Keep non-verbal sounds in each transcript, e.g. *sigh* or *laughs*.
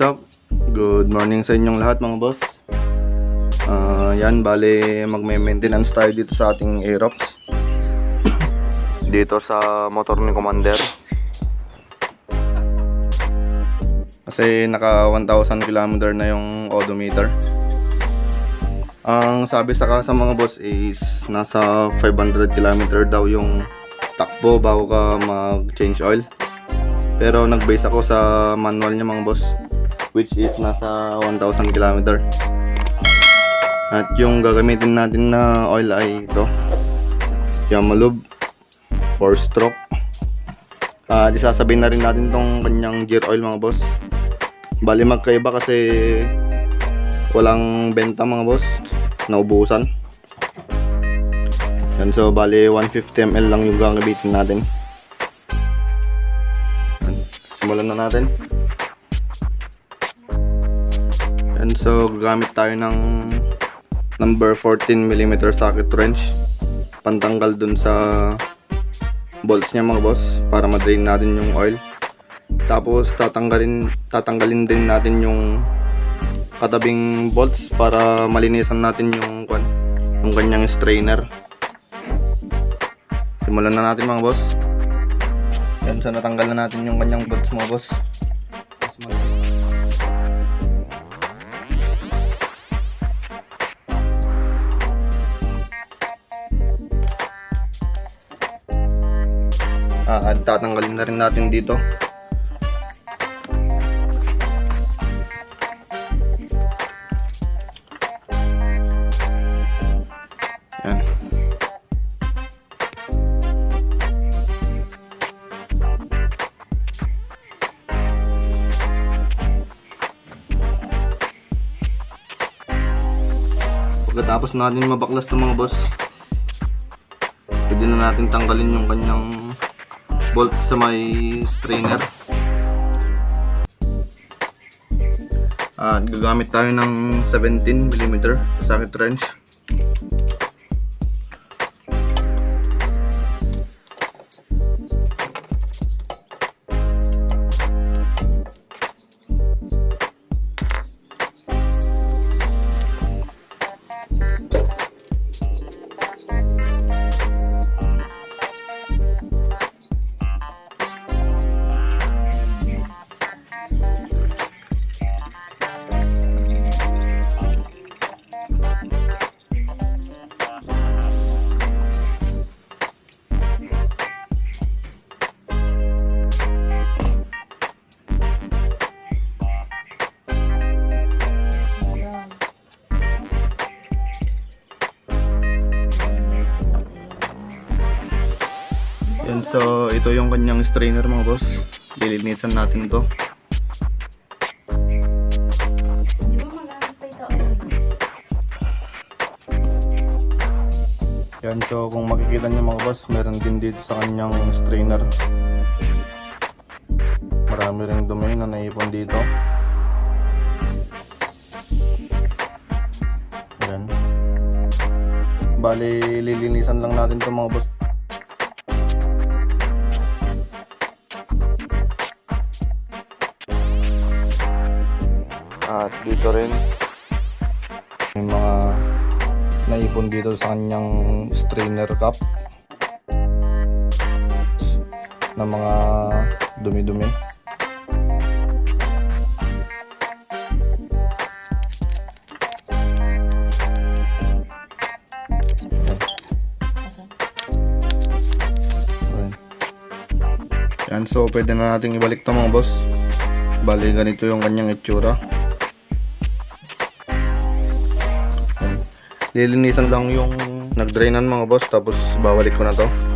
What's up? Good morning sa inyong lahat mga boss. Ah, yan, bale magme-maintenance tayo dito sa ating Aerox. *coughs* dito sa motor ni Commander. Kasi naka 1,000 km na yung odometer. Ang sabi sa sa mga boss is nasa 500 km daw yung takbo bago ka mag-change oil. Pero nag-base ako sa manual niya mga boss which is nasa 1000 km. At yung gagamitin natin na oil ay ito. Yamalub 4 stroke. At isasabihin na rin natin tong kanyang gear oil mga boss. Bali magkaiba kasi walang benta mga boss. Naubusan. Yan so bali 150 ml lang yung gagamitin natin. Simulan na natin. And so, gagamit tayo ng number 14mm socket wrench. Pantanggal dun sa bolts niya mga boss para ma-drain natin yung oil. Tapos tatanggalin tatanggalin din natin yung katabing bolts para malinisan natin yung yung kanyang strainer. Simulan na natin mga boss. Yan so natanggal na natin yung kanyang bolts mga boss. At tatanggalin na rin natin dito. Yan. Pagkatapos natin mabaklas ng mga boss, pwede na natin tanggalin yung kanyang bolt sa may strainer. At gagamit tayo ng 17mm socket wrench. Kanyang strainer mga boss. Lilinisan natin to. Yan, so kung makikita niyo mga boss, meron din dito sa kanyang strainer. Marami ring dumi na naipon dito. Yan. Bali, lilinisan lang natin to mga boss. At dito rin may mga naipon dito sa kanyang strainer cup na mga dumi-dumi. Yan, so pwede na natin ibalik to mga boss. Bali ganito yung kanyang itsura. Lilinisan lang yung nagdrainan mga boss tapos babalik ko na to.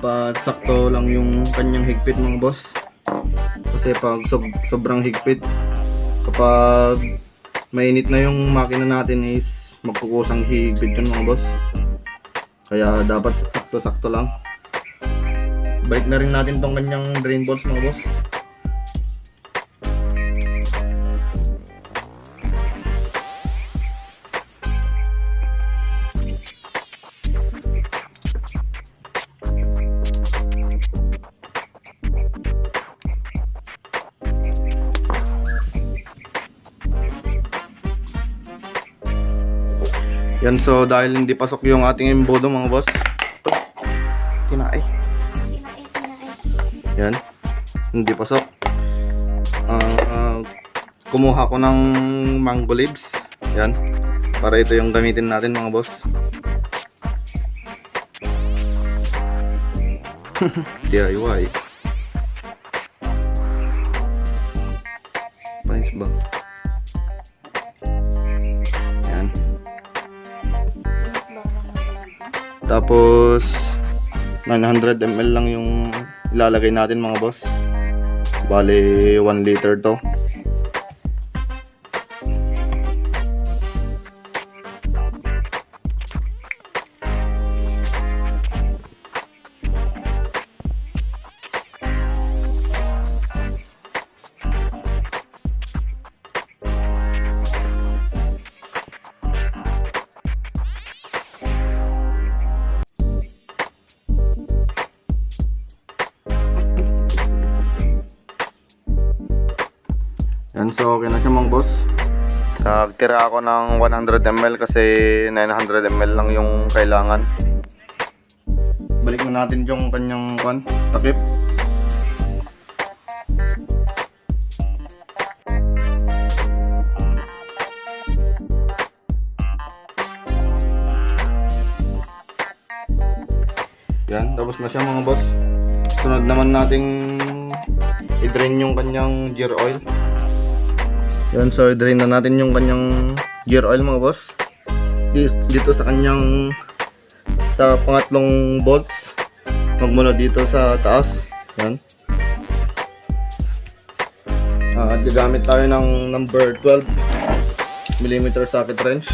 Dapat sakto lang yung kanyang higpit mga boss. Kasi pag sob- sobrang higpit, kapag mainit na yung makina natin is magkukusang higpit yun mga boss. Kaya dapat sakto-sakto lang. Balik na rin natin tong kanyang drain bolts mga boss. Yan so dahil hindi pasok yung ating embodo mga boss. Kinaay. Yan. Hindi pasok. Ah, ah, kumuha ko ng mango leaves. Yan. Para ito yung gamitin natin mga boss. *laughs* DIY. Panis ba? Tapos 900 ml lang yung ilalagay natin mga boss. Bale 1 liter to. So okay na siya mga boss. Nagtira ako ng 100 ml kasi 900 ml lang yung kailangan. Balik na natin yung kanyang kwan, takip. Yan, tapos na siya mga boss. Sunod naman nating i-drain yung kanyang gear oil. Yan, so i-drain na natin yung kanyang gear oil mga boss. Di- Dito sa kanyang sa pangatlong bolts. Magmula dito sa taas. Yan. Ah, gagamit tayo ng number 12 mm socket wrench.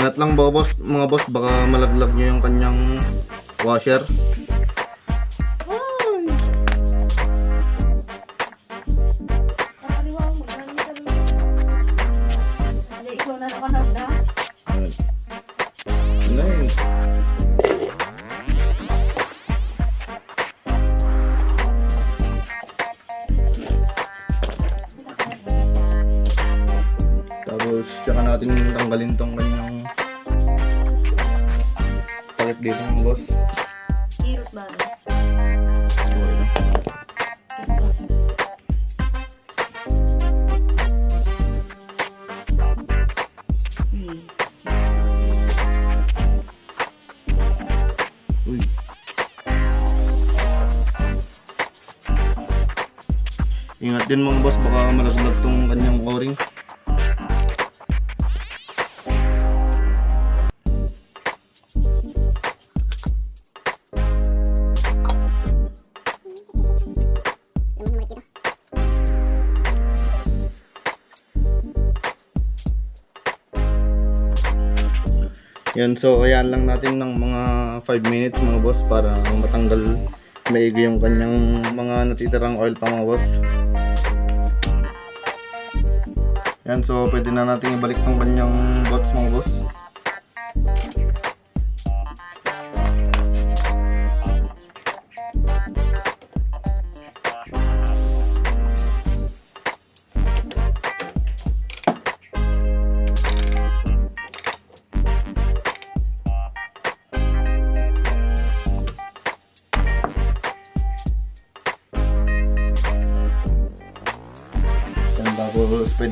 Ingat lang ba boss, mga boss, baka malaglag nyo yung kanyang washer. Ng boss. Irot ba? Ingat din mga boss, baka malaglag tong kanyang o-ring. Yan, so ayan lang natin ng mga 5 minutes mga boss para matanggal maigi yung kanyang mga natitirang oil pa mga boss. Yan, so pwede na natin ibalik tong kanyang bolts mga boss.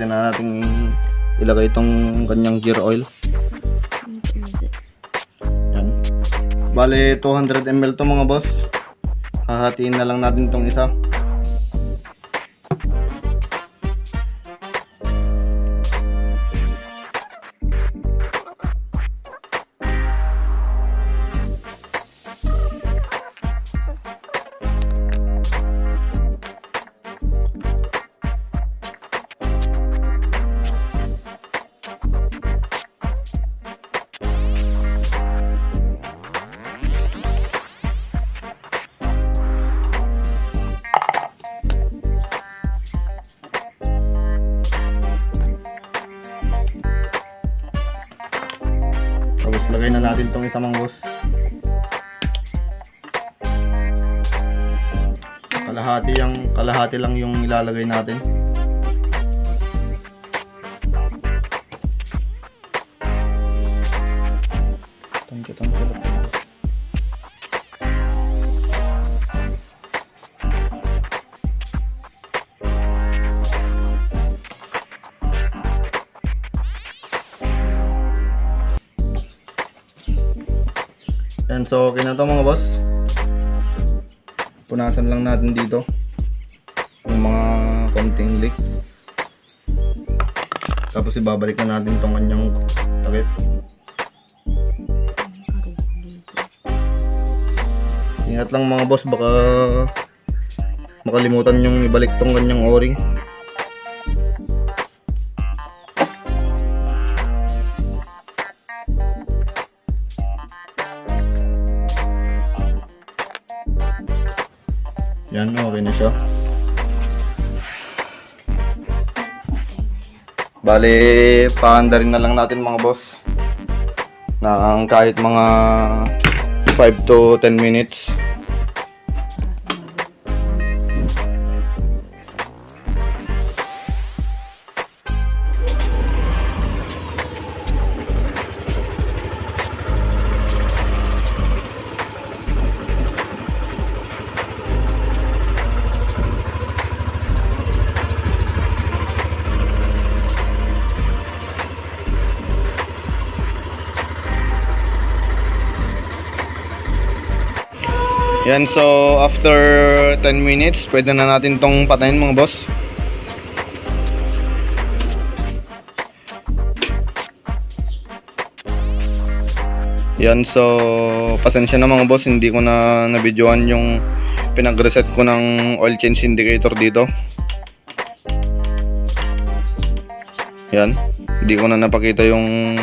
Na natin ilagay itong kanyang gear oil. Yan. Bale, 200 ml to mga boss. Hahatiin na lang natin tong isa. Mga boss. Kalahati yung kalahati lang yung ilalagay natin. Tangke tangke. So okay na to mga boss. Punasan lang natin dito. Yung mga konting leak. Tapos ibabalik na natin tong kanyang takip. Ingat lang mga boss, baka makalimutan yung ibalik tong kanyang o-ring. Bale, paanda rin na lang natin mga boss. Na kahit mga 5 to 10 minutes. Yan, so after 10 minutes, pwede na natin tong patayin mga boss. Yan, so pasensya na mga boss, hindi ko na nabidyoan yung pinag-reset ko ng oil change indicator dito. Yan, hindi ko na napakita yung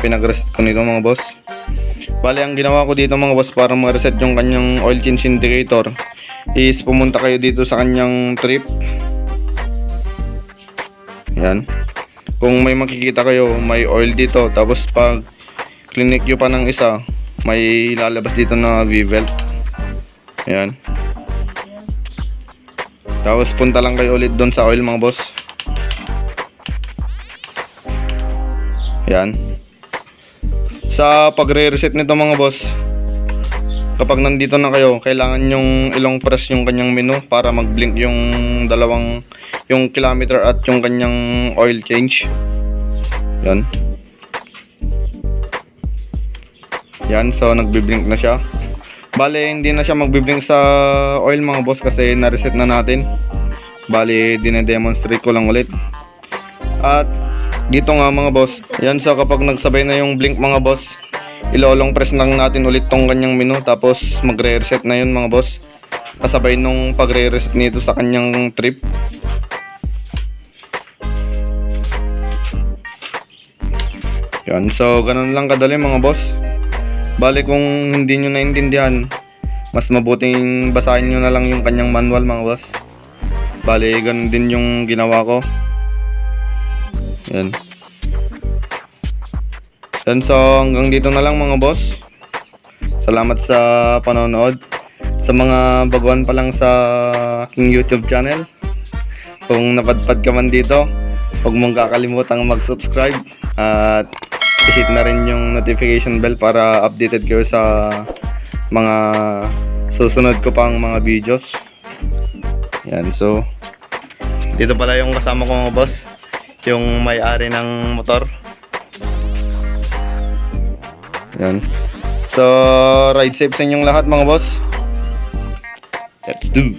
pinag-reset ko nito mga boss. Bale, ang ginawa ko dito mga boss para ma-reset yung kanyang oil change indicator is pumunta kayo dito sa kanyang trip. Yan. Kung may makikita kayo, may oil dito. Tapos pag clinic nyo pa ng isa, may lalabas dito na V-belt. Yan. Tapos punta lang kayo ulit doon sa oil mga boss. Yan sa pagre-reset nito mga boss. Kapag nandito na kayo kailangan yung ilong press yung kanyang menu para mag-blink yung dalawang yung kilometer at yung kanyang oil change. Yan. Yan so nagbi-blink na siya. Bale hindi na siya magbi-blink sa oil mga boss kasi na-reset na natin. Bale dine-demonstrate ko lang ulit. At dito nga mga boss. Yan so kapag nagsabay na yung blink mga boss, ilolong press lang natin ulit tong kanyang menu tapos magre-reset na yun mga boss. Kasabay nung pagre-reset nito sa kanyang trip. Yan so ganun lang kadali mga boss. Bale kung hindi nyo naintindihan, mas mabuting basahin nyo na lang yung kanyang manual mga boss. Bale ganun din yung ginawa ko. Yan. Yan so hanggang dito na lang mga boss. Salamat sa panonood. Sa mga baguhan pa lang sa aking YouTube channel. Kung napadpad ka man dito, huwag mong kakalimutang mag-subscribe at i-hit na rin yung notification bell para updated kayo sa mga susunod ko pang mga videos. Yan so dito pala yung kasama ko mga boss yung may-ari ng motor. Yan. So ride safe sa inyong lahat mga boss. Let's do.